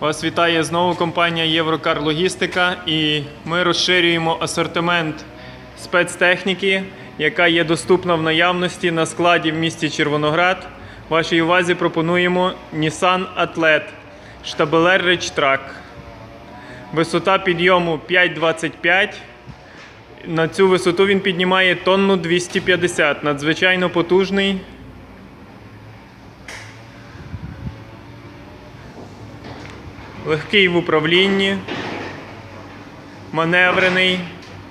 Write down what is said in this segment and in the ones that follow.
Вас вітає знову компанія Єврокар Логістика і ми розширюємо асортимент спецтехніки, яка є доступна в наявності на складі в місті Червоноград. Вашій увазі пропонуємо Nissan Atlet штабелер Rich Висота підйому 5,25. На цю висоту він піднімає тонну 250. Надзвичайно потужний. Легкий в управлінні, маневрений,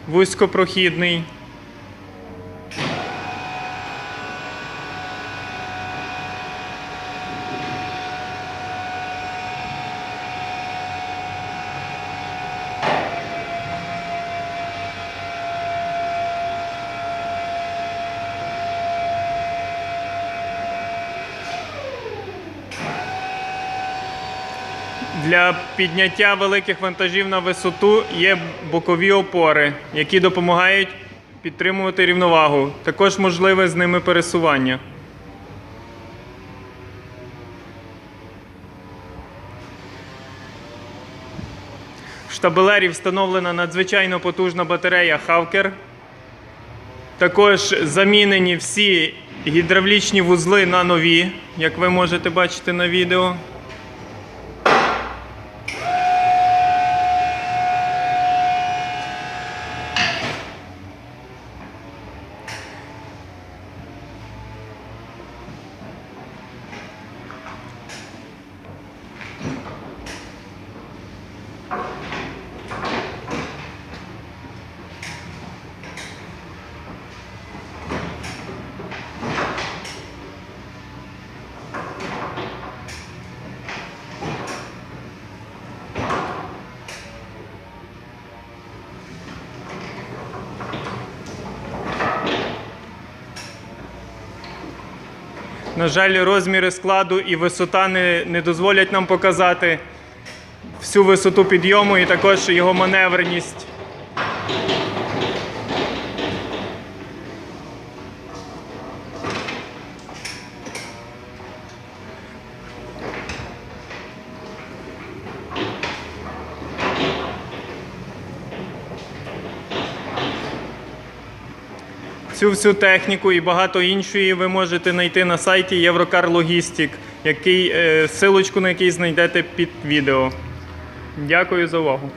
вузькопрохідний. Для підняття великих вантажів на висоту є бокові опори, які допомагають підтримувати рівновагу. Також можливе з ними пересування. В штабелері встановлена надзвичайно потужна батарея Хавкер. Також замінені всі гідравлічні вузли на нові, як ви можете бачити на відео. На жаль, розміри складу і висота не, не дозволять нам показати всю висоту підйому і також його маневреність. Цю всю техніку і багато іншої ви можете знайти на сайті Єврокар Логістик, який, е, силочку на який знайдете під відео. Дякую за увагу.